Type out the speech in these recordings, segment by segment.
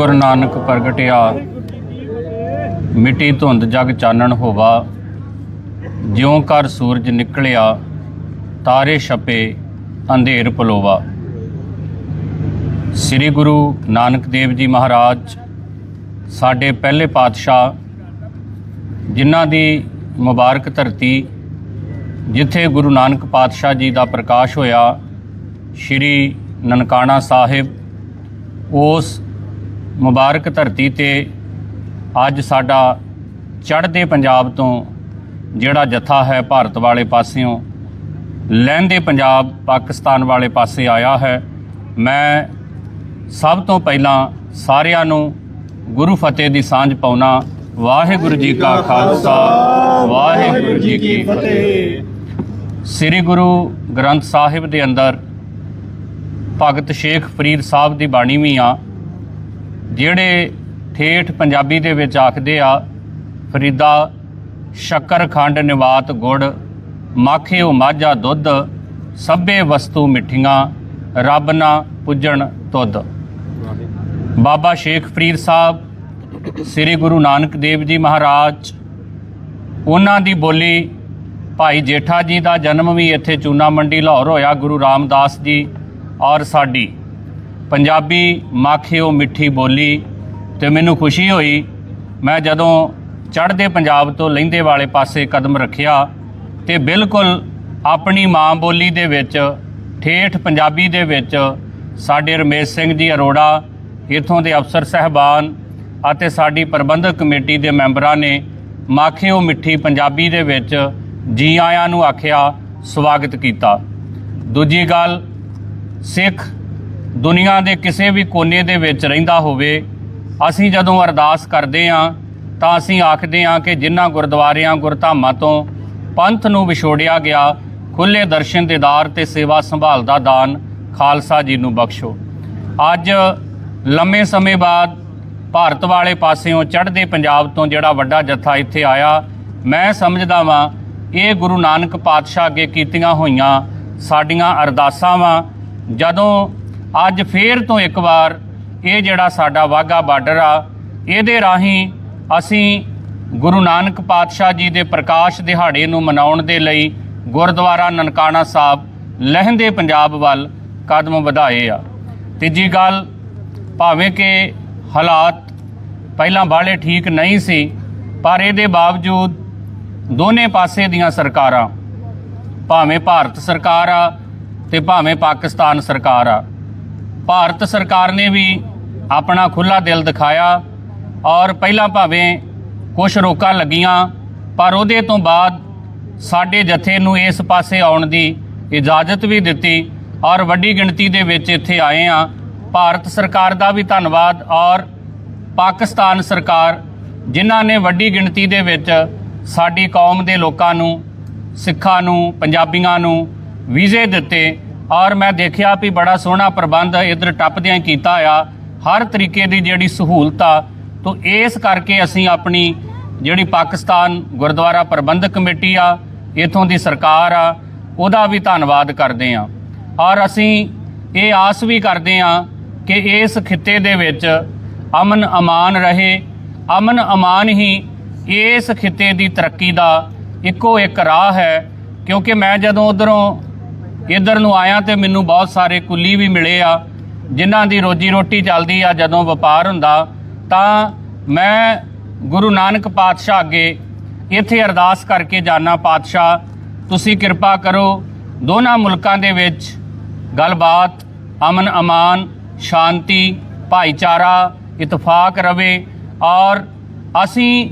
ਗੁਰੂ ਨਾਨਕ ਪ੍ਰਗਟਿਆ ਮਿੱਟੀ ਧੁੰਦ ਜਗ ਚਾਨਣ ਹੋਵਾ। ਜਿਉਂ ਕਰ ਸੂਰਜ ਨਿਕਲਿਆ, ਤਾਰੇ ਛਪੇ, ਅੰਧੇਰ ਪਲੋਵਾ। ਸ੍ਰੀ ਗੁਰੂ ਨਾਨਕ ਦੇਵ ਜੀ ਮਹਾਰਾਜ, ਸਾਡੇ ਪਹਿਲੇ ਪਾਤਸ਼ਾਹ, ਜਿਨ੍ਹਾਂ ਦੀ ਮੁਬਾਰਕ ਧਰਤੀ, ਜਿੱਥੇ ਗੁਰੂ ਨਾਨਕ ਪਾਤਸ਼ਾਹ ਜੀ ਦਾ ਪ੍ਰਕਾਸ਼ ਹੋਇਆ, ਸ੍ਰੀ ਨਨਕਾਣਾ ਸਾਹਿਬ, ਉਸ ਮੁਬਾਰਕ ਧਰਤੀ ਤੇ ਅੱਜ ਸਾਡਾ ਚੜ੍ਹਦੇ ਪੰਜਾਬ ਤੋਂ ਜਿਹੜਾ ਜਥਾ ਹੈ ਭਾਰਤ ਵਾਲੇ ਪਾਸਿਓਂ, ਲਹਿੰਦੇ ਪੰਜਾਬ ਪਾਕਿਸਤਾਨ ਵਾਲੇ ਪਾਸੇ ਆਇਆ ਹੈ। ਮੈਂ ਸਭ ਤੋਂ ਪਹਿਲਾਂ ਸਾਰਿਆਂ ਨੂੰ ਗੁਰੂ ਫਤਿਹ ਦੀ ਸਾਂਝ ਪਾਉਣਾ। ਵਾਹਿਗੁਰੂ ਜੀ ਕਾ ਖਾਲਸਾ, ਵਾਹਿਗੁਰੂ ਜੀ ਕੀ ਫਤਿਹ। ਸ੍ਰੀ ਗੁਰੂ ਗ੍ਰੰਥ ਸਾਹਿਬ ਦੇ ਅੰਦਰ ਭਗਤ ਸ਼ੇਖ ਫਰੀਦ ਸਾਹਿਬ ਦੀ ਬਾਣੀ ਵੀ ਆ। ਜਿਹੜੇ ਠੇਠ ਪੰਜਾਬੀ ਦੇ ਵਿੱਚ ਆਖਦੇ ਆ, ਫਰੀਦਾ ਸ਼ੱਕਰ ਖੰਡ ਨਿਵਾਤ ਗੁੜ, ਮਾਖਿਓ ਮਾਝਾ ਦੁੱਧ, ਸਭੇ ਵਸਤੂ ਮਿੱਠੀਆਂ, ਰੱਬ ਨਾ ਪੁੱਜਣ ਤੁਧ। ਬਾਬਾ ਸ਼ੇਖ ਫਰੀਦ ਸਾਹਿਬ, ਸ੍ਰੀ ਗੁਰੂ ਨਾਨਕ ਦੇਵ ਜੀ ਮਹਾਰਾਜ, ਉਹਨਾਂ ਦੀ ਬੋਲੀ, ਭਾਈ ਜੇਠਾ ਜੀ ਦਾ ਜਨਮ ਵੀ ਇੱਥੇ ਚੂਨਾ ਮੰਡੀ ਲਾਹੌਰ ਹੋਇਆ, ਗੁਰੂ ਰਾਮਦਾਸ ਜੀ ਔਰ ਸਾਡੀ। ਪੰਜਾਬੀ ਮਾਖਿਓ ਮਿੱਠੀ ਬੋਲੀ ਤੇ ਮੈਨੂੰ ਖੁਸ਼ੀ ਹੋਈ। ਮੈਂ ਜਦੋਂ ਚੜ੍ਹਦੇ ਪੰਜਾਬ ਤੋਂ ਲਹਿੰਦੇ ਵਾਲੇ ਪਾਸੇ ਕਦਮ ਰੱਖਿਆ ਤੇ ਬਿਲਕੁਲ ਆਪਣੀ ਮਾਂ ਬੋਲੀ ਦੇ ਵਿੱਚ, ਠੇਠ ਪੰਜਾਬੀ ਦੇ ਵਿੱਚ ਸਾਡੇ ਰਮੇਸ਼ ਸਿੰਘ ਜੀ ਅਰੋੜਾ, ਇਥੋਂ ਦੇ ਅਫਸਰ ਸਹਿਬਾਨ ਅਤੇ ਸਾਡੀ ਪ੍ਰਬੰਧਕ ਕਮੇਟੀ ਦੇ ਮੈਂਬਰਾਂ ਨੇ ਮਾਖਿਓ ਮਿੱਠੀ ਪੰਜਾਬੀ ਦੇ ਵਿੱਚ ਜੀ ਆਇਆਂ ਨੂੰ ਆਖਿਆ ਸਵਾਗਤ ਕੀਤਾ। ਦੂਜੀ ਗੱਲ, ਸਿੱਖ ਦੁਨੀਆ ਦੇ ਕਿਸੇ ਵੀ ਕੋਨੇ ਦੇ ਵਿੱਚ ਰਹਿੰਦਾ ਹੋਵੇ, ਅਸੀਂ ਜਦੋਂ ਅਰਦਾਸ ਕਰਦੇ ਹਾਂ, ਤਾਂ ਅਸੀਂ ਆਖਦੇ ਹਾਂ ਕਿ ਜਿਨ੍ਹਾਂ ਗੁਰਦੁਆਰਿਆਂ, ਗੁਰਧਾਮਾਂ ਤੋਂ ਪੰਥ ਨੂੰ ਵਿਛੋੜਿਆ ਗਿਆ ਖੁੱਲੇ ਦਰਸ਼ਨ ਦੇਦਾਰ ਤੇ ਸੇਵਾ ਸੰਭਾਲ ਦਾ ਦਾਨ ਖਾਲਸਾ ਜੀ ਨੂੰ ਬਖਸ਼ੋ। ਅੱਜ ਲੰਮੇ ਸਮੇਂ ਬਾਅਦ ਭਾਰਤ ਵਾਲੇ ਪਾਸਿਓਂ ਚੜ੍ਹਦੇ ਪੰਜਾਬ ਤੋਂ ਜਿਹੜਾ ਵੱਡਾ ਜੱਥਾ ਇੱਥੇ ਆਇਆ, ਮੈਂ ਸਮਝਦਾ ਵਾਂ, ਇਹ ਗੁਰੂ ਨਾਨਕ ਪਾਤਸ਼ਾਹ ਅੱਗੇ ਕੀਤੀਆਂ ਹੋਈਆਂ ਸਾਡੀਆਂ ਅਰਦਾਸਾਂ ਵਾਂ, ਜਦੋਂ ਅੱਜ ਫੇਰ ਤੋਂ ਇੱਕ ਵਾਰ ਇਹ ਜਿਹੜਾ ਸਾਡਾ ਵਾਗਾ ਬਾਰਡਰ ਆ, ਇਹਦੇ ਰਾਹੀਂ ਅਸੀਂ ਗੁਰੂ ਨਾਨਕ ਪਾਤਸ਼ਾਹ ਜੀ ਦੇ ਪ੍ਰਕਾਸ਼ ਦਿਹਾੜੇ ਨੂੰ ਮਨਾਉਣ ਦੇ ਲਈ ਗੁਰਦੁਆਰਾ ਨਨਕਾਣਾ ਸਾਹਿਬ, ਲਹਿੰਦੇ ਪੰਜਾਬ ਵੱਲ ਕਦਮ ਵਧਾਏ ਆ। ਤੀਜੀ ਗੱਲ, ਭਾਵੇਂ ਕਿ ਹਾਲਾਤ ਪਹਿਲਾਂ ਬਾਹਲੇ ਠੀਕ ਨਹੀਂ ਸੀ, ਪਰ ਇਹਦੇ ਬਾਵਜੂਦ ਦੋਨੇ ਪਾਸੇ ਦੀਆਂ ਸਰਕਾਰਾਂ, ਭਾਵੇਂ ਭਾਰਤ ਸਰਕਾਰ ਆ ਤੇ ਭਾਵੇਂ ਪਾਕਿਸਤਾਨ ਸਰਕਾਰ ਆ ਭਾਰਤ ਸਰਕਾਰ ਨੇ ਵੀ ਆਪਣਾ ਖੁੱਲਾ ਦਿਲ ਦਿਖਾਇਆ ਔਰ ਪਹਿਲਾਂ ਭਾਵੇਂ ਕੁਝ ਰੋਕਾਂ ਲੱਗੀਆਂ, ਪਰ ਉਹਦੇ ਤੋਂ ਬਾਅਦ ਸਾਡੇ ਜਥੇ ਨੂੰ ਇਸ ਪਾਸੇ ਆਉਣ ਦੀ ਇਜਾਜ਼ਤ ਵੀ ਦਿੱਤੀ ਔਰ ਵੱਡੀ ਗਿਣਤੀ ਦੇ ਵਿੱਚ ਇੱਥੇ ਆਏ ਆ ਭਾਰਤ ਸਰਕਾਰ ਦਾ ਵੀ ਧੰਨਵਾਦ ਔਰ ਪਾਕਿਸਤਾਨ ਸਰਕਾਰ, ਜਿਨ੍ਹਾਂ ਨੇ ਵੱਡੀ ਗਿਣਤੀ ਦੇ ਵਿੱਚ ਸਾਡੀ ਕੌਮ ਦੇ ਲੋਕਾਂ ਨੂੰ, ਸਿੱਖਾਂ ਨੂੰ, ਪੰਜਾਬੀਆਂ ਨੂੰ ਵੀਜ਼ੇ ਦਿੱਤੇ ਔਰ ਮੈਂ ਦੇਖਿਆ ਵੀ ਬੜਾ ਸੋਹਣਾ ਪ੍ਰਬੰਧ ਇਧਰ ਟੱਪਦਿਆਂ ਕੀਤਾ ਆ। ਹਰ ਤਰੀਕੇ ਦੀ ਜਿਹੜੀ ਸਹੂਲਤ ਆ, ਤੋਂ ਇਸ ਕਰਕੇ ਅਸੀਂ ਆਪਣੀ ਜਿਹੜੀ ਪਾਕਿਸਤਾਨ ਗੁਰਦੁਆਰਾ ਪ੍ਰਬੰਧਕ ਕਮੇਟੀ ਆ, ਇਥੋਂ ਦੀ ਸਰਕਾਰ ਆ, ਉਹਦਾ ਵੀ ਧੰਨਵਾਦ ਕਰਦੇ ਆ ਔਰ ਅਸੀਂ ਇਹ ਆਸ ਵੀ ਕਰਦੇ ਆ ਕਿ ਇਸ ਖਿੱਤੇ ਦੇ ਵਿੱਚ ਅਮਨ ਅਮਾਨ ਰਹੇ। ਅਮਨ ਅਮਾਨ ਹੀ ਇਸ ਖਿੱਤੇ ਦੀ ਤਰੱਕੀ ਦਾ ਇੱਕੋ ਇੱਕ ਰਾਹ ਹੈ, ਕਿਉਂਕਿ ਮੈਂ ਜਦੋਂ ਉਧਰੋਂ ਇੱਧਰ ਨੂੰ ਆਇਆ ਤੇ ਮੈਨੂੰ ਬਹੁਤ ਸਾਰੇ ਕੁੱਲੀ ਵੀ ਮਿਲੇ ਆ, ਜਿਨ੍ਹਾਂ ਦੀ ਰੋਜੀ ਰੋਟੀ ਚੱਲਦੀ ਆ ਜਦੋਂ ਵਪਾਰ ਹੁੰਦਾ, ਤਾਂ ਮੈਂ ਗੁਰੂ ਨਾਨਕ ਪਾਤਸ਼ਾਹ ਅੱਗੇ ਇੱਥੇ ਅਰਦਾਸ ਕਰਕੇ ਜਾਣਾ ਪਾਤਸ਼ਾਹ, ਤੁਸੀਂ ਕਿਰਪਾ ਕਰੋ, ਦੋਨਾਂ ਮੁਲਕਾਂ ਦੇ ਵਿੱਚ ਗੱਲਬਾਤ, ਅਮਨ ਅਮਾਨ, ਸ਼ਾਂਤੀ, ਭਾਈਚਾਰਾ, ਇਤਫਾਕ ਰਵੇ, ਔਰ ਅਸੀਂ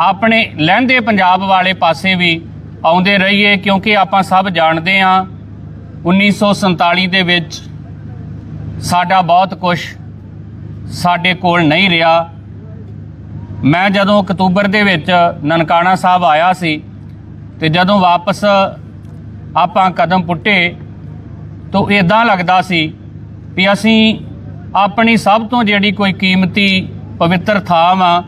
ਆਪਣੇ ਲਹਿੰਦੇ ਪੰਜਾਬ ਵਾਲੇ ਪਾਸੇ ਵੀ ਆਉਂਦੇ ਰਹੀਏ, ਕਿਉਂਕਿ ਆਪਾਂ ਸਭ ਜਾਣਦੇ ਹਾਂ 1947 ਦੇ ਵਿੱਚ ਸਾਡਾ ਬਹੁਤ ਕੁਝ ਸਾਡੇ ਕੋਲ ਨਹੀਂ ਰਿਹਾ। ਮੈਂ ਜਦੋਂ ਅਕਤੂਬਰ ਦੇ ਵਿੱਚ ਨਨਕਾਣਾ ਸਾਹਿਬ ਆਇਆ ਸੀ ਤੇ ਜਦੋਂ ਵਾਪਸ ਆਪਾਂ ਕਦਮ ਪੁੱਟੇ ਤਾਂ ਇਦਾਂ ਲੱਗਦਾ ਸੀ ਵੀ ਅਸੀਂ ਆਪਣੀ ਸਭ ਤੋਂ ਜਿਹੜੀ ਕੋਈ ਕੀਮਤੀ ਪਵਿੱਤਰ ਥਾਂ ਵਾ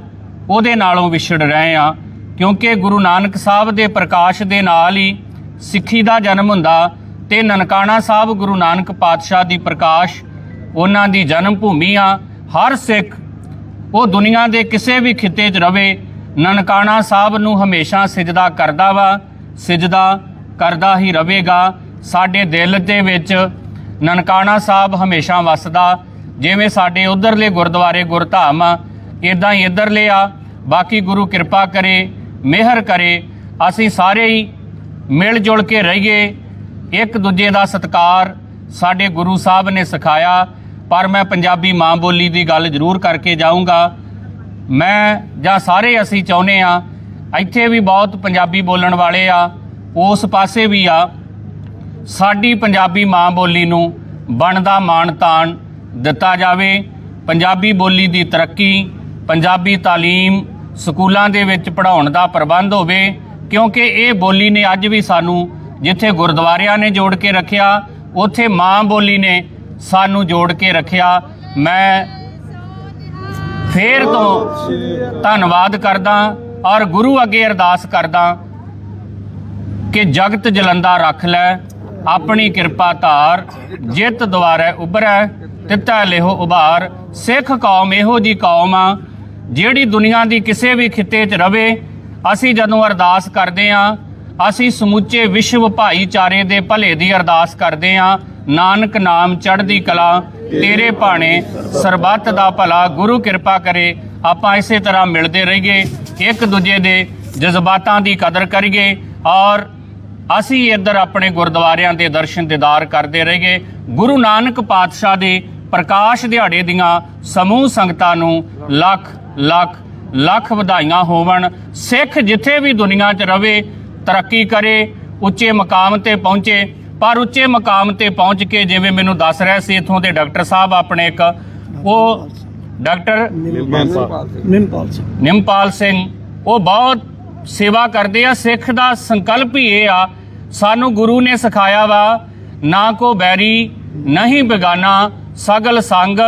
ਉਹਦੇ ਨਾਲੋਂ ਵਿਛੜ ਰਹੇ ਆ। ਕਿਉਂਕਿ ਗੁਰੂ ਨਾਨਕ ਸਾਹਿਬ ਦੇ ਪ੍ਰਕਾਸ਼ ਦੇ ਨਾਲ ਹੀ ਸਿੱਖੀ ਦਾ ਜਨਮ ਹੁੰਦਾ ਤੇ ਨਨਕਾਣਾ ਸਾਹਿਬ ਗੁਰੂ ਨਾਨਕ ਪਾਤਸ਼ਾਹ ਦੀ ਪ੍ਰਕਾਸ਼, ਉਹਨਾਂ ਦੀ ਜਨਮ ਭੂਮੀ ਆ ਹਰ ਸਿੱਖ, ਉਹ ਦੁਨੀਆ ਦੇ ਕਿਸੇ ਵੀ ਖਿੱਤੇ 'ਚ ਰਵੇ, ਨਨਕਾਣਾ ਸਾਹਿਬ ਨੂੰ ਹਮੇਸ਼ਾ ਸਜਦਾ ਕਰਦਾ ਵਾ, ਸਜਦਾ ਕਰਦਾ ਹੀ ਰਹੇਗਾ ਸਾਡੇ ਦਿਲ ਦੇ ਵਿੱਚ ਨਨਕਾਣਾ ਸਾਹਿਬ ਹਮੇਸ਼ਾ ਵਸਦਾ, ਜਿਵੇਂ ਸਾਡੇ ਉਧਰਲੇ ਗੁਰਦੁਆਰੇ ਗੁਰਧਾਮ ਆ ਇਦਾਂ ਹੀ ਇਧਰਲੇ ਆ। ਬਾਕੀ ਗੁਰੂ ਕਿਰਪਾ ਕਰੇ, ਮਿਹਰ ਕਰੇ, ਅਸੀਂ ਸਾਰੇ ਹੀ ਮਿਲ ਜੁਲ ਕੇ ਰਹੀਏ। ਇੱਕ ਦੂਜੇ ਦਾ ਸਤਿਕਾਰ ਸਾਡੇ ਗੁਰੂ ਸਾਹਿਬ ਨੇ ਸਿਖਾਇਆ, ਪਰ ਮੈਂ ਪੰਜਾਬੀ ਮਾਂ ਬੋਲੀ ਦੀ ਗੱਲ ਜ਼ਰੂਰ ਕਰਕੇ ਜਾਊਂਗਾ। ਮੈਂ ਜਾਂ ਸਾਰੇ ਅਸੀਂ ਚਾਹੁੰਦੇ ਆ ਇੱਥੇ ਵੀ ਬਹੁਤ ਪੰਜਾਬੀ ਬੋਲਣ ਵਾਲੇ ਆ, ਉਸ ਪਾਸੇ ਵੀ ਆ। ਸਾਡੀ ਪੰਜਾਬੀ ਮਾਂ ਬੋਲੀ ਨੂੰ ਬਣਦਾ ਮਾਣ ਤਾਣ ਦਿੱਤਾ ਜਾਵੇ। ਪੰਜਾਬੀ ਬੋਲੀ ਦੀ ਤਰੱਕੀ, ਪੰਜਾਬੀ ਤਾਲੀਮ ਸਕੂਲਾਂ ਦੇ ਵਿੱਚ ਪੜ੍ਹਾਉਣ ਦਾ ਪ੍ਰਬੰਧ ਹੋਵੇ, ਕਿਉਂਕਿ ਇਹ ਬੋਲੀ ਨੇ ਅੱਜ ਵੀ ਸਾਨੂੰ ਜਿੱਥੇ ਗੁਰਦੁਆਰਿਆਂ ਨੇ ਜੋੜ ਕੇ ਰੱਖਿਆ, ਉੱਥੇ ਮਾਂ ਬੋਲੀ ਨੇ ਸਾਨੂੰ ਜੋੜ ਕੇ ਰੱਖਿਆ। ਮੈਂ ਫੇਰ ਤੋਂ ਧੰਨਵਾਦ ਕਰਦਾ ਔਰ ਗੁਰੂ ਅੱਗੇ ਅਰਦਾਸ ਕਰਦਾ ਕਿ ਜਗਤ ਜਲੰਦਾ ਰੱਖ ਲੈ, ਆਪਣੀ ਕਿਰਪਾ ਧਾਰ, ਜਿੱਤ ਦੁਆਰੇ ਉਭਰੈ, ਤਿੱਤਾ ਲਿਹੋ ਉਭਾਰ। ਸਿੱਖ ਕੌਮ ਇਹੋ ਜੀ ਕੌਮ ਆ, ਜਿਹੜੀ ਦੁਨੀਆ ਦੀ ਕਿਸੇ ਵੀ ਖਿੱਤੇ 'ਚ ਰਵੇ। ਅਸੀਂ ਜਦੋਂ ਅਰਦਾਸ ਕਰਦੇ ਆ ਅਸੀਂ ਸਮੁੱਚੇ ਵਿਸ਼ਵ ਭਾਈਚਾਰੇ ਦੇ ਭਲੇ ਦੀ ਅਰਦਾਸ ਕਰਦੇ ਹਾਂ। ਨਾਨਕ ਨਾਮ ਚੜ੍ਹਦੀ ਕਲਾ, ਤੇਰੇ ਭਾਣੇ ਸਰਬੱਤ ਦਾ ਭਲਾ ਗੁਰੂ ਕਿਰਪਾ ਕਰੇ। ਆਪਾਂ ਇਸੇ ਤਰ੍ਹਾਂ ਮਿਲਦੇ ਰਹੀਏ, ਇੱਕ ਦੂਜੇ ਦੇ ਜਜ਼ਬਾਤਾਂ ਦੀ ਕਦਰ ਕਰੀਏ ਔਰ ਅਸੀਂ ਇੱਧਰ ਆਪਣੇ ਗੁਰਦੁਆਰਿਆਂ ਦੇ ਦਰਸ਼ਨ ਦੀਦਾਰ ਕਰਦੇ ਰਹੀਏ। ਗੁਰੂ ਨਾਨਕ ਪਾਤਸ਼ਾਹ ਦੇ ਪ੍ਰਕਾਸ਼ ਦਿਹਾੜੇ ਦੀਆਂ ਸਮੂਹ ਸੰਗਤਾਂ ਨੂੰ ਲੱਖ ਲੱਖ ਲੱਖ ਵਧਾਈਆਂ ਹੋਵਣ। ਸਿੱਖ ਜਿੱਥੇ ਵੀ ਦੁਨੀਆ 'ਚ ਰਵੇ ਤਰੱਕੀ ਕਰੇ ਉੱਚੇ ਮਕਾਮ ਤੇ ਪਹੁੰਚੇ। ਪਰ ਉੱਚੇ ਮਕਾਮ ਤੇ ਪਹੁੰਚ ਕੇ ਜਿਵੇਂ ਮੈਨੂੰ ਦੱਸ ਰਿਹਾ ਸੀ ਇਥੋਂ ਦੇ ਡਾਕਟਰ ਸਾਹਿਬ ਆਪਣੇ ਇੱਕ ਉਹ ਡਾਕਟਰ ਨਿਮਪਾਲ ਸਿੰਘ। ਨਿਮਪਾਲ ਸਿੰਘ। ਉਹ ਬਹੁਤ ਸੇਵਾ ਕਰਦੇ ਆ ਸਿੱਖ ਦਾ ਸੰਕਲਪ ਹੀ ਇਹ ਆ। ਸਾਨੂੰ ਗੁਰੂ ਨੇ ਸਿਖਾਇਆ ਵਾ ਨਾ ਕੋ ਬੈਰੀ ਨਹੀਂ ਬੇਗਾਨਾ ਸਗਲ ਸੰਗ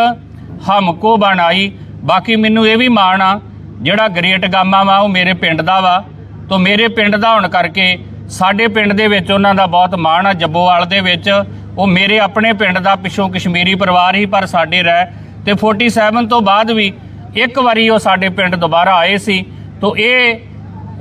ਹਮ ਕੋ ਬਣਾਈ। ਬਾਕੀ ਮੈਨੂੰ ਇਹ ਵੀ ਮਾਣ ਆ ਜਿਹੜਾ ਗ੍ਰੇਟ ਗਾਮਾ ਵਾ ਉਹ ਮੇਰੇ ਪਿੰਡ ਦਾ ਵਾ। ਤੋਂ ਮੇਰੇ ਪਿੰਡ ਦਾ ਹੋਣ ਕਰਕੇ ਸਾਡੇ ਪਿੰਡ ਦੇ ਵਿੱਚ ਉਹਨਾਂ ਦਾ ਬਹੁਤ ਮਾਣ ਆ, ਜੱਬੋਵਾਲ ਦੇ ਵਿੱਚ। ਉਹ ਮੇਰੇ ਆਪਣੇ ਪਿੰਡ ਦਾ ਪਿੱਛੋਂ ਕਸ਼ਮੀਰੀ ਪਰਿਵਾਰ ਹੀ, ਪਰ ਸਾਡੇ ਰਹਿ। ਤੇ 47 ਤੋਂ ਬਾਅਦ ਵੀ ਇੱਕ ਵਾਰੀ ਉਹ ਸਾਡੇ ਪਿੰਡ ਦੁਬਾਰਾ ਆਏ ਸੀ। ਤੋਂ ਇਹ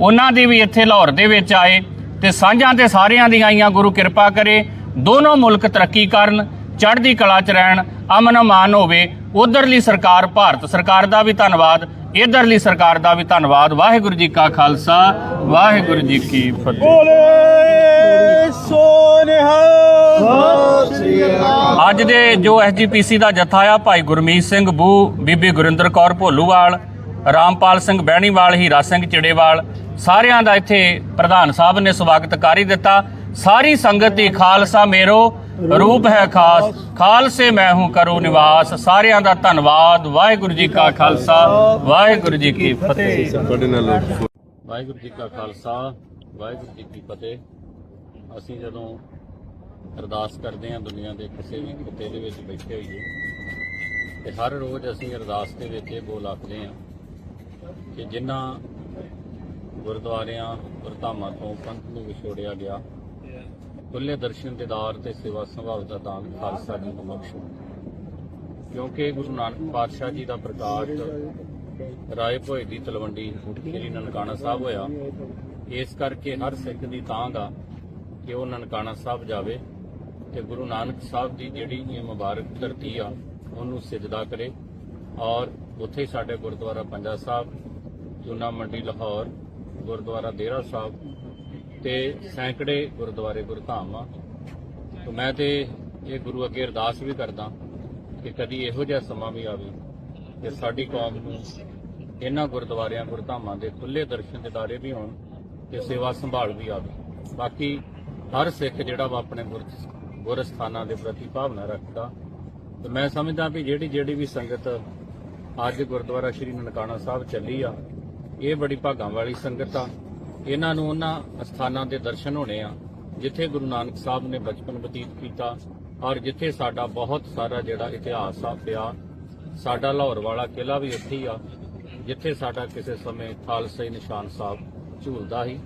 ਉਹਨਾਂ ਦੀ ਵੀ ਇੱਥੇ ਲਾਹੌਰ ਦੇ ਵਿੱਚ ਆਏ। ਤੇ ਸਾਂਝਾਂ ਤੇ ਸਾਰਿਆਂ ਦੀਆਂ ਆਈਆਂ ਗੁਰੂ ਕਿਰਪਾ ਕਰੇ। ਦੋਨੋਂ ਮੁਲਕ ਤਰੱਕੀ ਕਰਨ, ਚੜ੍ਹਦੀ ਕਲਾ 'ਚ ਰਹਿਣ ਅਮਨ ਅਮਾਨ ਹੋਵੇ। ਉਧਰਲੀ ਸਰਕਾਰ, ਭਾਰਤ ਸਰਕਾਰ ਦਾ ਵੀ ਧੰਨਵਾਦ। ਇਧਰਲੀ ਸਰਕਾਰ ਦਾ ਵੀ ਧੰਨਵਾਦ। ਵਾਹਿਗੁਰੂ ਜੀ ਕਾ ਖਾਲਸਾ ਵਾਹਿਗੁਰੂ ਜੀ ਕੀ ਫਤਿਹ। ਬੋਲੇ ਸੋਨਿਹਾ। ਅੱਜ ਦੇ ਜੋ ਐਸਜੀਪੀਸੀ ਦਾ ਜਥਾ ਆ ਭਾਈ ਗੁਰਮੀਤ ਸਿੰਘ ਬੂ ਬੀਬੀ ਗੁਰਿੰਦਰ ਕੌਰ ਭੋਲੂਵਾਲ ਰਾਮਪਾਲ ਸਿੰਘ ਬਹਿਣੀਵਾਲ ਹੀਰਾ ਸਿੰਘ ਚਿੜੇਵਾਲ ਸਾਰਿਆਂ ਦਾ ਇੱਥੇ ਪ੍ਰਧਾਨ ਸਾਹਿਬ ਨੇ ਸਵਾਗਤ ਕਰ ਹੀ ਦਿੱਤਾ। ਸਾਰੀ ਸੰਗਤ ਦੀ ਖਾਲਸਾ ਮੇਰੋ ਰੂਪ ਹੈ ਖਾਸ। ਖਾਲਸੇ ਮੈਂ ਹੂੰ ਕਰੋ ਨਿਵਾਸ। ਸਾਰਿਆਂ ਦਾ ਧੰਨਵਾਦ। ਵਾਹਿਗੁਰੂ ਜੀ ਕਾ ਖਾਲਸਾ। ਵਾਹਿਗੁਰੂ ਜੀ ਕੀ ਫਤਿਹ। ਤੁਹਾਡੇ ਨਾਲ ਵਾਹਿਗੁਰੂ ਜੀ ਕਾ ਖਾਲਸਾ। ਵਾਹਿਗੁਰੂ ਜੀ ਕੀ ਫਤਿਹ। ਅਸੀਂ ਜਦੋਂ ਅਰਦਾਸ ਕਰਦੇ ਹਾਂ ਦੁਨੀਆ ਦੇ ਕਿਸੇ ਵੀ ਖਿੱਤੇ ਦੇ ਵਿੱਚ ਬੈਠੇ ਹੋਈਏ ਤੇ ਹਰ ਰੋਜ਼ ਅਸੀਂ ਅਰਦਾਸ ਦੇ ਵਿੱਚ ਇਹ ਬੋਲ ਆਖਦੇ ਹਾਂ ਕਿ ਜਿਨ੍ਹਾਂ ਗੁਰਦੁਆਰਿਆਂ ਗੁਰਧਾਮਾਂ ਤੋਂ ਪੰਥ ਨੂੰ ਵਿਛੋੜਿਆ ਗਿਆ ਖੁੱਲੇ ਦਰਸ਼ਨ ਦੀਦਾਰ ਤੇ ਸੇਵਾ ਸੰਭਾਵ ਦਾ ਦਾਨ ਖਾਲਸਾ ਜੀ ਨੂੰ ਬਖਸ਼ੋ ਕਿਉਂਕਿ ਗੁਰੂ ਨਾਨਕ ਪਾਤਸ਼ਾਹ ਜੀ ਦਾ ਪ੍ਰਕਾਸ਼ ਰਾਏ ਭੋਏ ਦੀ ਤਲਵੰਡੀ ਸ੍ਰੀ ਨਨਕਾਣਾ ਸਾਹਿਬ ਹੋਇਆ, ਇਸ ਕਰਕੇ ਹਰ ਸਿੱਖ ਦੀ ਤਾਂਗ ਆ ਕਿ ਉਹ ਨਨਕਾਣਾ ਸਾਹਿਬ ਜਾਵੇ ਤੇ ਗੁਰੂ ਨਾਨਕ ਸਾਹਿਬ ਦੀ ਜਿਹੜੀ ਇਹ ਮੁਬਾਰਕ ਧਰਤੀ ਆ, ਉਹਨੂੰ ਸਿਜਦਾ ਕਰੇ। ਔਰ ਉੱਥੇ ਸਾਡੇ ਗੁਰਦੁਆਰਾ ਪੰਜਾ ਸਾਹਿਬ, ਜੂਨਾ ਮੰਡੀ, ਲਾਹੌਰ, ਗੁਰਦੁਆਰਾ ਦੇਰਾ ਸਾਹਿਬ ਤੇ ਸੈਂਕੜੇ ਗੁਰਦੁਆਰੇ ਗੁਰਧਾਮ। ਆ ਤੇ ਮੈਂ ਤੇ ਇਹ ਗੁਰੂ ਅੱਗੇ ਅਰਦਾਸ ਵੀ ਕਰਦਾ ਕਿ ਕਦੀ ਇਹੋ ਜਿਹਾ ਸਮਾਂ ਵੀ ਆਵੇ ਕਿ ਸਾਡੀ ਕੌਮ ਨੂੰ ਇਹਨਾਂ ਗੁਰਦੁਆਰਿਆਂ, ਗੁਰਧਾਮਾਂ ਦੇ ਖੁੱਲੇ ਦਰਸ਼ਨ ਦਿਦਾਰੇ ਵੀ ਹੋਣ ਤੇ ਸੇਵਾ ਸੰਭਾਲ ਵੀ ਆਵੇ। ਬਾਕੀ ਹਰ ਸਿੱਖ ਜਿਹੜਾ ਵਾ ਆਪਣੇ ਗੁਰ ਗੁਰ ਦੇ ਪ੍ਰਤੀ ਭਾਵਨਾ ਰੱਖਦਾ, ਤੇ ਮੈਂ ਸਮਝਦਾ ਵੀ ਜਿਹੜੀ ਜਿਹੜੀ ਵੀ ਸੰਗਤ ਅੱਜ ਗੁਰਦੁਆਰਾ ਸ਼੍ਰੀ ਨਨਕਾਣਾ ਸਾਹਿਬ ਚੱਲੀ ਆ, ਇਹ ਬੜੀ ਭਾਗਾਂ ਵਾਲੀ ਸੰਗਤ ਆ। ਇਹਨਾਂ ਨੂੰ ਉਹਨਾਂ ਸਥਾਨਾਂ ਦੇ ਦਰਸ਼ਨ ਹੋਣੇ ਆ ਜਿੱਥੇ ਗੁਰੂ ਨਾਨਕ ਸਾਹਿਬ ਨੇ ਬਚਪਨ ਬਤੀਤ ਕੀਤਾ ਔਰ ਜਿੱਥੇ ਸਾਡਾ ਬਹੁਤ ਸਾਰਾ ਜਿਹੜਾ ਇਤਿਹਾਸ ਆ ਪਿਆ ਸਾਡਾ ਲਾਹੌਰ ਵਾਲਾ ਕਿਲਾ ਵੀ ਉੱਥੇ ਹੀ ਆ ਜਿੱਥੇ ਸਾਡਾ ਕਿਸੇ ਸਮੇਂ ਖਾਲਸਾ ਨਿਸ਼ਾਨ ਸਾਹਿਬ ਝੂਲਦਾ ਸੀ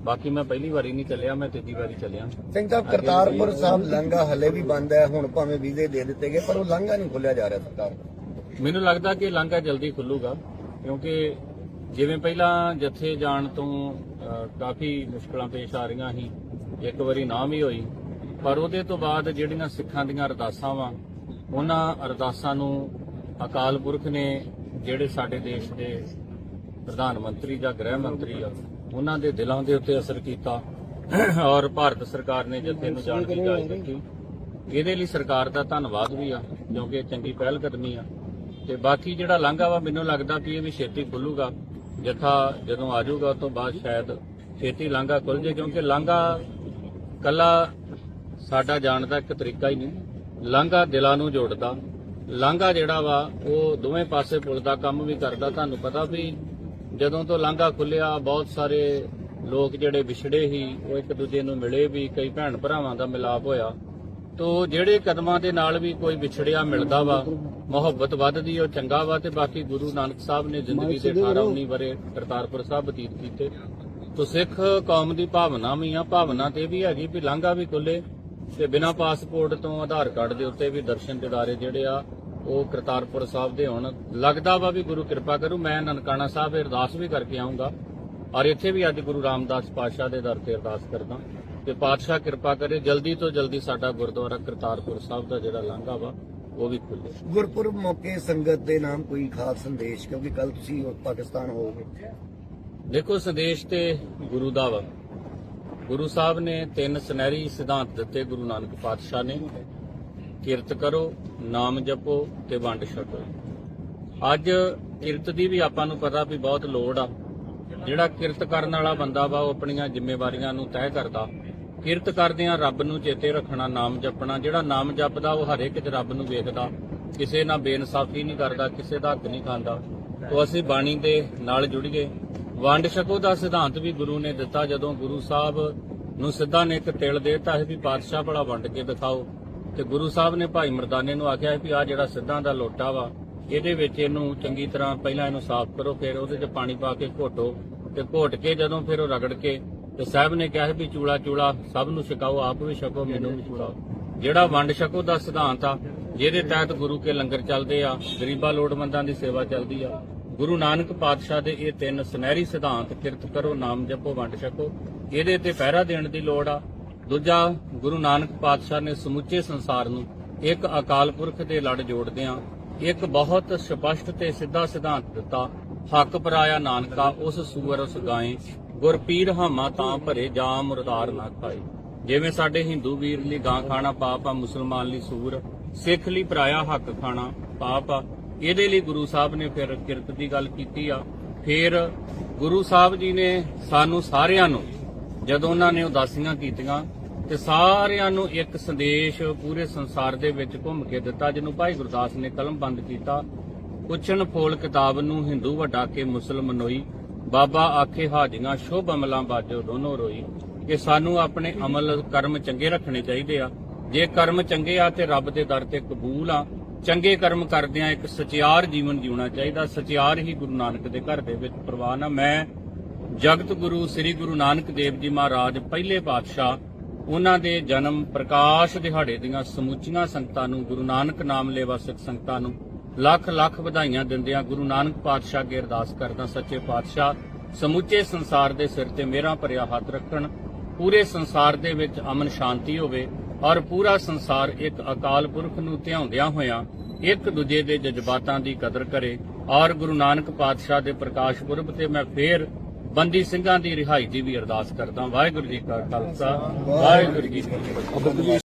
ਬਾਕੀ ਮੈਂ ਪਹਿਲੀ ਵਾਰੀ ਨਹੀਂ ਚੱਲਿਆ ਮੈਂ ਤੀਜੀ ਵਾਰੀ ਚੱਲਿਆ ਸਿੰਘ ਸਾਹਿਬ ਕਰਤਾਰਪੁਰ ਸਾਹਿਬ ਲੰਘਾ ਹਲੇ ਵੀ ਬੰਦ ਹੈ ਹੁਣ ਭਾਵੇਂ ਵੀਜ਼ੇ ਦੇ ਦਿੱਤੇ ਗਏ ਪਰ ਉਹ ਲੰਘਾ ਨਹੀਂ ਖੋਲਿਆ ਜਾ ਰਿਹਾ ਸਰਕਾਰ। ਮੈਨੂੰ ਲੱਗਦਾ ਕਿ ਲਾਂਘਾ ਜਲਦੀ ਖੁੱਲੂਗਾ ਕਿਉਂਕਿ ਜਿਵੇਂ ਪਹਿਲਾਂ ਜੱਥੇ ਜਾਣ ਤੋਂ ਕਾਫੀ ਮੁਸ਼ਕਲਾਂ ਪੇਸ਼ ਆ ਰਹੀਆਂ ਸੀ। ਇੱਕ ਵਾਰੀ ਨਾ ਵੀ ਹੋਈ, ਪਰ ਉਹਦੇ ਤੋਂ ਬਾਅਦ ਜਿਹੜੀਆਂ ਸਿੱਖਾਂ ਦੀਆਂ ਅਰਦਾਸਾਂ ਵਾ, ਉਹਨਾਂ ਅਰਦਾਸਾਂ ਨੂੰ ਅਕਾਲ ਪੁਰਖ ਨੇ ਜਿਹੜੇ ਸਾਡੇ ਦੇਸ਼ ਦੇ ਪ੍ਰਧਾਨ ਮੰਤਰੀ ਜਾਂ ਗ੍ਰਹਿ ਮੰਤਰੀ ਆ, ਉਹਨਾਂ ਦੇ ਦਿਲਾਂ ਦੇ ਉੱਤੇ ਅਸਰ ਕੀਤਾ ਔਰ ਭਾਰਤ ਸਰਕਾਰ ਨੇ ਜਥੇ ਨੂੰ ਜਾਣ ਦੀ ਇਜਾਜ਼ਤ ਦਿੱਤੀ। ਇਹਦੇ ਲਈ ਸਰਕਾਰ ਦਾ ਧੰਨਵਾਦ ਵੀ ਆ, ਕਿਉਂਕਿ ਇਹ ਚੰਗੀ ਪਹਿਲ ਕਦਮੀ ਆ। ਤੇ ਬਾਕੀ ਜਿਹੜਾ ਲਾਂਘਾ ਵਾ, ਮੈਨੂੰ ਲੱਗਦਾ ਕਿ ਇਹ ਵੀ ਛੇਤੀ ਖੁੱਲੂਗਾ। ਜਥਾ ਜਦੋਂ ਆ ਜਾਊਗਾ ਉਸ ਤੋਂ ਬਾਅਦ ਸ਼ਾਇਦ ਛੇਤੀ ਲਾਂਘਾ ਖੁੱਲ ਜੇ, ਕਿਉਂਕਿ ਲਾਂਘਾ ਕੱਲਾ ਸਾਡਾ ਜਾਣ ਦਾ ਇੱਕ ਤਰੀਕਾ ਹੀ ਨਹੀਂ। ਲਾਂਘਾ ਦਿਲਾਂ ਨੂੰ ਜੋੜਦਾ। ਲਾਂਘਾ ਜਿਹੜਾ ਵਾ, ਉਹ ਦੋਵੇਂ ਪਾਸੇ ਪੁਲ ਦਾ ਕੰਮ ਵੀ ਕਰਦਾ। ਤੁਹਾਨੂੰ ਪਤਾ ਵੀ ਜਦੋਂ ਤੋਂ ਲਾਂਘਾ ਖੁੱਲਿਆ ਬਹੁਤ ਸਾਰੇ ਲੋਕ ਜਿਹੜੇ ਵਿਛੜੇ ਸੀ, ਉਹ ਇੱਕ ਦੂਜੇ ਨੂੰ ਮਿਲੇ ਵੀ, ਕਈ ਭੈਣ ਭਰਾਵਾਂ ਦਾ ਮਿਲਾਪ ਹੋਇਆ। ਤੋ ਜਿਹੜੇ ਕਦਮਾਂ ਦੇ ਨਾਲ ਵੀ ਕੋਈ ਵਿਛੜਿਆ ਮਿਲਦਾ ਵਾ, ਮੁਹੱਬਤ ਵੱਧਦੀ, ਉਹ ਚੰਗਾ ਵਾ ਤੇ ਬਾਕੀ ਗੁਰੂ ਨਾਨਕ ਸਾਹਿਬ ਨੇ ਜ਼ਿੰਦਗੀ ਦੇ 18 19 ਬਰੇ ਕਰਤਾਰਪੁਰ ਸਾਹਿਬ ਬਤੀਤ ਕੀਤੇ। ਤੋ ਸਿੱਖ ਕੌਮ ਦੀ ਭਾਵਨਾ ਵੀ ਆ, ਭਾਵਨਾ ਤੇ ਵੀ ਹੈਗੀ ਵੀ ਲਾਂਘਾ ਵੀ ਖੁੱਲੇ ਤੇ ਬਿਨਾਂ ਪਾਸਪੋਰਟ ਤੋਂ ਆਧਾਰ ਕਾਰਡ ਦੇ ਉੱਤੇ ਵੀ ਦਰਸ਼ਨ ਦਿਦਾਰੇ ਜਿਹੜੇ ਆ, ਉਹ ਕਰਤਾਰਪੁਰ ਸਾਹਿਬ ਦੇ ਹੋਣ। ਲੱਗਦਾ ਵਾ ਵੀ ਗੁਰੂ ਕਿਰਪਾ ਕਰੂ, ਮੈਂ ਨਨਕਾਣਾ ਸਾਹਿਬ ਅਰਦਾਸ ਵੀ ਕਰਕੇ ਆਉਂਗਾ ਔਰ ਇੱਥੇ ਵੀ ਅੱਜ ਗੁਰੂ ਰਾਮਦਾਸ ਪਾਤਸ਼ਾਹ ਦੇ ਦਰ ਤੇ ਅਰਦਾਸ ਕਰਦਾ। ਤੇ ਪਾਤਸ਼ਾਹ ਕਿਰਪਾ ਕਰੇ ਜਲਦੀ ਤੋਂ ਜਲਦੀ ਸਾਡਾ ਗੁਰਦੁਆਰਾ ਕਰਤਾਰਪੁਰ ਸਾਹਿਬ ਦਾ ਜਿਹੜਾ ਲਾਂਘਾ ਵਾ ਉਹ ਵੀ ਖੁੱਲੇ ਗੁਰਪੁਰਬ ਮੌਕੇ ਸੰਗਤ ਦੇ ਨਾਮ ਕੋਈ ਖਾਸ ਸੰਦੇਸ਼ ਕਿਉਂਕਿ ਕੱਲ ਤੁਸੀਂ ਪਾਕਿਸਤਾਨ ਹੋਵੋਗੇ। ਦੇਖੋ ਸੰਦੇਸ਼ ਤੇ ਗੁਰੂ ਦਾ ਵਾ। ਗੁਰੂ ਸਾਹਿਬ ਨੇ ਤਿੰਨ ਸੁਨਹਿਰੀ ਸਿਧਾਂਤ ਦਿੱਤੇ ਗੁਰੂ ਨਾਨਕ ਪਾਤਸ਼ਾਹ ਨੇ। ਕਿਰਤ ਕਰੋ ਨਾਮ ਜਪੋ ਤੇ ਵੰਡ ਛਕੋ। ਅੱਜ ਕਿਰਤ ਦੀ ਵੀ ਆਪਾਂ ਨੂੰ ਪਤਾ ਵੀ ਬਹੁਤ ਲੋੜ ਆ। ਜਿਹੜਾ ਕਿਰਤ ਕਰਨ ਵਾਲਾ ਬੰਦਾ ਵਾ ਉਹ ਆਪਣੀਆਂ ਜ਼ਿੰਮੇਵਾਰੀਆਂ ਨੂੰ ਤੈਅ ਕਰਦਾ। ਕਿਰਤ ਕਰਦਿਆਂ ਰੱਬ ਨੂੰ ਚੇਤੇ ਰੱਖਣਾ, ਨਾਮ ਜਪਣਾ, ਜਿਹੜਾ ਨਾਮ ਜਪਦਾ ਉਹ ਹਰ ਇੱਕ 'ਚ ਰੱਬ ਨੂੰ ਵੇਖਦਾ। ਕਿਸੇ ਨਾਲ ਬੇਇਨਸਾਫੀ ਨਹੀਂ ਕਰਦਾ, ਕਿਸੇ ਦਾ ਹੱਕ ਨਹੀਂ ਖਾਂਦਾ। ਤੋਂ ਅਸੀਂ ਬਾਣੀ ਦੇ ਨਾਲ ਜੁੜੀਏ ਵੰਡ ਛਕੋ ਦਾ ਸਿਧਾਂਤ ਵੀ ਗੁਰੂ ਨੇ ਦਿੱਤਾ, ਜਦੋਂ ਗੁਰੂ ਸਾਹਿਬ ਨੂੰ ਸਿੱਧਾ ਨੇ ਇੱਕ ਤਿਲ ਦੇਤਾ ਹੈ ਵੀ ਪਾਤਸ਼ਾਹ ਭਲਾ ਵੰਡ ਕੇ ਦਿਖਾਓ। ਤੇ ਗੁਰੂ ਸਾਹਿਬ ਨੇ ਭਾਈ ਮਰਦਾਨੇ ਨੂੰ ਆਖਿਆ ਵੀ ਆ ਜਿਹੜਾ ਸਿੱਧਾਂ ਦਾ ਲੋਟਾ ਵਾ, ਇਹਦੇ ਵਿੱਚ ਇਹਨੂੰ ਚੰਗੀ ਤਰ੍ਹਾਂ ਪਹਿਲਾਂ ਇਹਨੂੰ ਸਾਫ਼ ਕਰੋ, ਫਿਰ ਉਹਦੇ 'ਚ ਪਾਣੀ ਪਾ ਕੇ ਘੋਟੋ ਤੇ ਘੋਟ ਕੇ ਜਦੋਂ ਫਿਰ ਉਹ ਰਗੜ ਕੇ ਤੇ ਸਾਹਿਬ ਨੇ ਕਿਹਾ ਵੀ ਚੂਲਾ ਚੂਲਾ ਸਭ ਨੂੰ ਛਕਾਓ, ਆਪ ਵੀ ਛਕੋ, ਮੈਨੂੰ ਵੀ ਛਕਾਓ। ਜਿਹੜਾ ਵੰਡ ਛਕੋ ਦਾ ਸਿਧਾਂਤ ਆ, ਜਿਹਦੇ ਤਹਿਤ ਗੁਰੂ ਕੇ ਲੰਗਰ ਚੱਲਦੇ ਆ, ਗਰੀਬਾਂ ਲੋੜਵੰਦਾਂ ਦੀ ਸੇਵਾ ਚੱਲਦੀ ਆ। ਗੁਰੂ ਨਾਨਕ ਪਾਤਸ਼ਾਹ ਦੇ ਇਹ ਤਿੰਨ ਸੁਨਹਿਰੀ ਸਿਧਾਂਤ, ਕਿਰਤ ਕਰੋ, ਨਾਮ ਜਪੋ, ਵੰਡ ਛਕੋ, ਇਹਦੇ ਤੇ ਪਹਿਰਾ ਦੇਣ ਦੀ ਲੋੜ ਆ। ਦੂਜਾ, ਗੁਰੂ ਨਾਨਕ ਪਾਤਸ਼ਾਹ ਨੇ ਸਮੁੱਚੇ ਸੰਸਾਰ ਨੂੰ ਇੱਕ ਅਕਾਲ ਪੁਰਖ ਦੇ ਲੜ ਜੋੜਦਿਆਂ ਇੱਕ ਬਹੁਤ ਸਪਸ਼ਟ ਤੇ ਸਿੱਧਾ ਸਿਧਾਂਤ ਦਿੱਤਾ, ਹੱਕ ਪਰਾਇਆ ਨਾਨਕਾ ਉਸ ਸੂਰ ਉਸ ਗਾਏ ਗੁਰਪੀਰ ਹਾਮਾ ਤਾਂ ਭਰੇ ਜਾ ਮੁਰਦਾਰ ਨਾ ਖਾਏ। ਜਿਵੇਂ ਸਾਡੇ ਹਿੰਦੂ ਵੀਰ ਲਈ ਗਾਂ ਖਾਣਾ ਪਾਪ ਆ, ਮੁਸਲਮਾਨ ਲਈ ਸੂਰ, ਸਿੱਖ ਲਈ ਪਰਾਇਆ ਹੱਕ ਖਾਣਾ ਪਾਪ ਆ। ਇਹਦੇ ਲਈ ਗੁਰੂ ਸਾਹਿਬ ਨੇ ਫਿਰ ਕਿਰਤ ਦੀ ਗੱਲ ਕੀਤੀ ਆ। ਫਿਰ ਗੁਰੂ ਸਾਹਿਬ ਜੀ ਨੇ ਸਾਨੂੰ ਸਾਰਿਆਂ ਨੂੰ, ਜਦੋਂ ਉਹਨਾਂ ਨੇ ਉਦਾਸੀਆਂ ਕੀਤੀਆਂ, ਤੇ ਸਾਰਿਆਂ ਨੂੰ ਇੱਕ ਸੰਦੇਸ਼ ਪੂਰੇ ਸੰਸਾਰ ਦੇ ਵਿੱਚ ਘੁੰਮ ਕੇ ਦਿੱਤਾ, ਜਿਹਨੂੰ ਭਾਈ ਗੁਰਦਾਸ ਨੇ ਕਲਮ ਬੰਦ ਕੀਤਾ। ਪੁੱਛਣ ਫੋਲ ਕਿਤਾਬ ਨੂੰ ਹਿੰਦੂ ਵੱਡਾ ਕੇ ਮੁਸਲਮਾਨ ਹੋਈ ਬਾਬਾ ਆਖੇ ਹਾਜੀਆਂ ਸ਼ੁਭ ਅਮਲਾਂ ਬਾਜੋ ਦੋਨੋਂ ਰੋਈ। ਕਿ ਸਾਨੂੰ ਆਪਣੇ ਅਮਲ, ਕਰਮ ਚੰਗੇ ਰੱਖਣੇ ਚਾਹੀਦੇ ਆ। ਜੇ ਕਰਮ ਚੰਗੇ ਆ ਤੇ ਰੱਬ ਦੇ ਦਰ ਤੇ ਕਬੂਲ ਆ। ਚੰਗੇ ਕਰਮ ਕਰਦਿਆਂ ਇੱਕ ਸਚਿਆਰ ਜੀਵਨ ਜਿਉਣਾ ਚਾਹੀਦਾ। ਸਚਿਆਰ ਹੀ ਗੁਰੂ ਨਾਨਕ ਦੇ ਘਰ ਦੇ ਵਿੱਚ ਪ੍ਰਵਾਨ ਆ। ਮੈਂ ਜਗਤ ਗੁਰੂ ਸ੍ਰੀ ਗੁਰੂ ਨਾਨਕ ਦੇਵ ਜੀ ਮਹਾਰਾਜ, ਪਹਿਲੇ ਪਾਤਸ਼ਾਹ, ਉਹਨਾਂ ਦੇ ਜਨਮ ਪ੍ਰਕਾਸ਼ ਦਿਹਾੜੇ ਦੀਆਂ ਸਮੁੱਚੀਆਂ ਸੰਗਤਾਂ ਨੂੰ, ਗੁਰੂ ਨਾਨਕ ਨਾਮ ਲੈਵਾ ਸਿੱਖ ਸੰਗਤਾਂ ਨੂੰ ਲੱਖ ਲੱਖ ਵਧਾਈਆਂ ਦਿੰਦਿਆਂ ਗੁਰੂ ਨਾਨਕ ਪਾਤਸ਼ਾਹ ਅੱਗੇ ਅਰਦਾਸ ਕਰਦਾ, ਸੱਚੇ ਪਾਤਸ਼ਾਹ, ਸਮੁੱਚੇ ਸੰਸਾਰ ਦੇ ਸਿਰ ਤੇ ਮੇਰਾ ਭਰਿਆ ਹੱਥ ਰੱਖਣ, ਪੂਰੇ ਸੰਸਾਰ ਦੇ ਵਿੱਚ ਅਮਨ ਸ਼ਾਂਤੀ ਹੋਵੇ ਔਰ ਪੂਰਾ ਸੰਸਾਰ ਇੱਕ ਅਕਾਲ ਪੁਰਖ ਨੂੰ ਧਿਆਉਂਦਿਆਂ ਹੋਇਆਂ ਇੱਕ ਦੂਜੇ ਦੇ ਜਜ਼ਬਾਤਾਂ ਦੀ ਕਦਰ ਕਰੇ ਔਰ ਗੁਰੂ ਨਾਨਕ ਪਾਤਸ਼ਾਹ ਦੇ ਪ੍ਰਕਾਸ਼ ਪੁਰਬ ਤੇ ਮੈਂ ਫੇਰ ਬੰਦੀ ਸਿੰਘਾਂ ਦੀ ਰਿਹਾਈ ਦੀ ਵੀ ਅਰਦਾਸ ਕਰਦਾ। ਵਾਹਿਗੁਰੂ ਜੀ ਕਾ ਖਾਲਸਾ, ਵਾਹਿਗੁਰੂ ਜੀ ਕੀ ਫਤਿਹ।